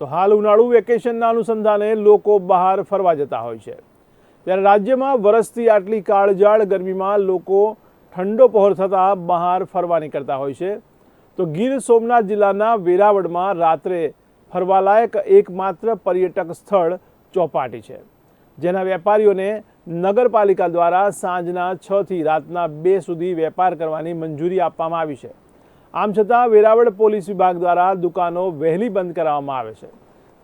તો હાલ ઉનાળુ વેકેશનના અનુસંધાને લોકો બહાર ફરવા જતા હોય છે. ત્યારે રાજ્યમાં વરસતી આટલી કાળજાળ ગરમીમાં લોકો ઠંડો પહોર થતાં બહાર ફરવા નીકળતા હોય છે. તો ગીર સોમનાથ જિલ્લાના વેરાવળમાં રાત્રે ફરવાલાયક એકમાત્ર પર્યટક સ્થળ ચોપાટી છે. જેના વેપારીઓને નગરપાલિકા દ્વારા સાંજના છથી રાતના બે સુધી વેપાર કરવાની મંજૂરી આપવામાં આવી છે. આમ છતાં વેરાવળ પોલીસ વિભાગ દ્વારા દુકાનો વહેલી બંધ કરાવવામાં આવે છે.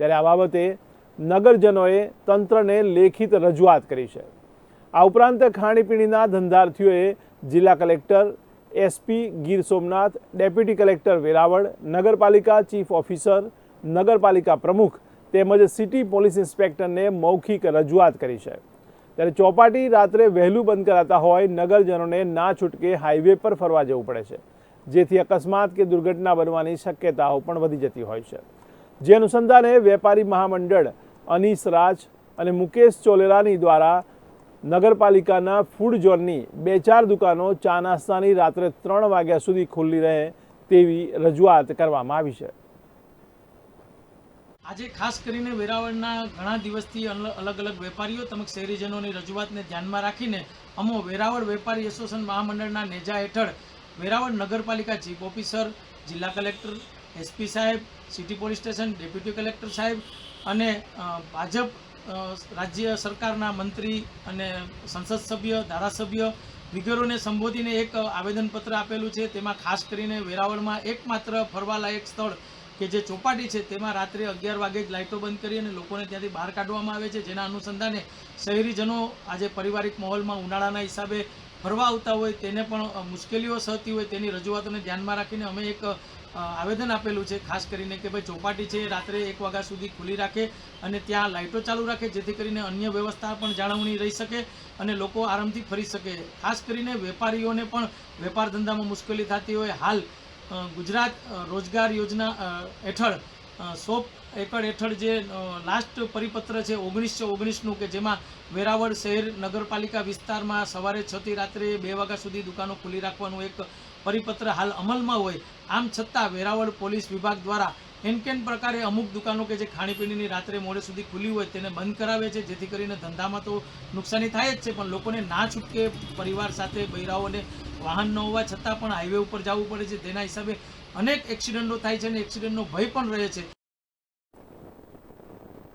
ત્યારે આ બાબતે નગરજનોએ તંત્રને લેખિત રજૂઆત કરી છે. આ ઉપરાંત ખાણીપીણીના ધંધાર્થીઓએ જિલ્લા collector, SP Gir Somnath, deputy collector Veraval, નગરપાલિકા ચીફ ઓફિસર, નગરપાલિકા પ્રમુખ તેમજ સિટી પોલીસ ઇન્સ્પેક્ટરને મૌખિક રજૂઆત કરી છે. ત્યારે ચોપાટી રાત્રે વહેલું બંધ કરાતા હોય નગરજનોને ના છૂટકે હાઈવે પર ફરવા જવું પડે છે. જેથી અકસ્માત કે દુર્ઘટના બનવાની શક્યતાઓ પણ વધી જતી હોય છે. જે અનુસંધાને વેપારી મહામંડળ અનીસ રાજ અને મુકેશ ચોલેરાની દ્વારા નગરપાલિકાના ફૂડ ઝોનની બે ચાર દુકાનો ચા નાસ્તાની રાત્રે ત્રણ વાગ્યા સુધી ખુલ્લી રહે તેવી રજૂઆત કરવામાં આવી છે. આજે ખાસ કરીને વેરાવળના ઘણા દિવસથી અલગ અલગ વેપારીઓ તેમજ શહેરીજનોની રજૂઆતને ધ્યાનમાં રાખીને અમો વેરાવળ વેપારી એસોસિએશન મહામંડળના નેજા હેઠળ વેરાવળ નગરપાલિકા ચીફ ઓફિસર, જિલ્લા કલેક્ટર, એસપી સાહેબ, city police station, deputy collector સાહેબ અને ભાજપ રાજ્ય સરકારના મંત્રી અને સંસદ સભ્ય, ધારાસભ્ય વિગેરોને સંબોધીને એક આવેદનપત્ર આપેલું છે. તેમાં ખાસ કરીને વેરાવળમાં એકમાત્ર ફરવાલાયક સ્થળ કે જે ચોપાટી છે, તેમાં રાત્રે અગિયાર વાગે જ લાઇટો બંધ કરી અને લોકોને ત્યાંથી બહાર કાઢવામાં આવે છે. જેના અનુસંધાને શહેરીજનો આજે પારિવારિક માહોલમાં ઉનાળાના હિસાબે ફરવા આવતા હોય તેને પણ મુશ્કેલીઓ સહતી હોય તેની રજૂઆતોને ધ્યાનમાં રાખીને અમે એક આવેદન આપેલું છે, ખાસ કરીને કે ભાઈ ચોપાટી છે રાત્રે એક વાગ્યા સુધી ખુલ્લી રાખે અને ત્યાં લાઇટો ચાલુ રાખે જેથી કરીને અન્ય વ્યવસ્થા પણ જાળવણી રહી શકે અને લોકો આરામથી ફરી શકે. ખાસ કરીને વેપારીઓને પણ વેપાર ધંધામાં મુશ્કેલી થતી હોય. હાલ ગુજરાત રોજગાર યોજના હેઠળ હેઠળ એકડ હેઠળ જે લાસ્ટ પરિપત્ર છે ઓગણીસો ઓગણીસનું કે જેમાં વેરાવળ શહેર નગરપાલિકા વિસ્તારમાં સવારે છ થી રાત્રે બે વાગ્યા સુધી દુકાનો ખુલ્લી રાખવાનું એક પરિપત્ર હાલ અમલમાં હોય. આમ છતાં વેરાવળ પોલીસ વિભાગ દ્વારા એનકેન પ્રકારે અમુક દુકાનો કે જે ખાણીપીણીની રાત્રે મોડે સુધી ખુલ્લી હોય તેને બંધ કરાવે છે, જેથી કરીને ધંધામાં તો નુકસાની થાય જ છે, પણ લોકોને ના છૂટકે પરિવાર સાથે બૈરાઓને વાહન ન હોવા છતાં પણ હાઈવે ઉપર જવું પડે છે. તેના હિસાબે અનેક એક્સિડન્ટો થાય છે અને એક્સિડન્ટનો ભય પણ રહે છે.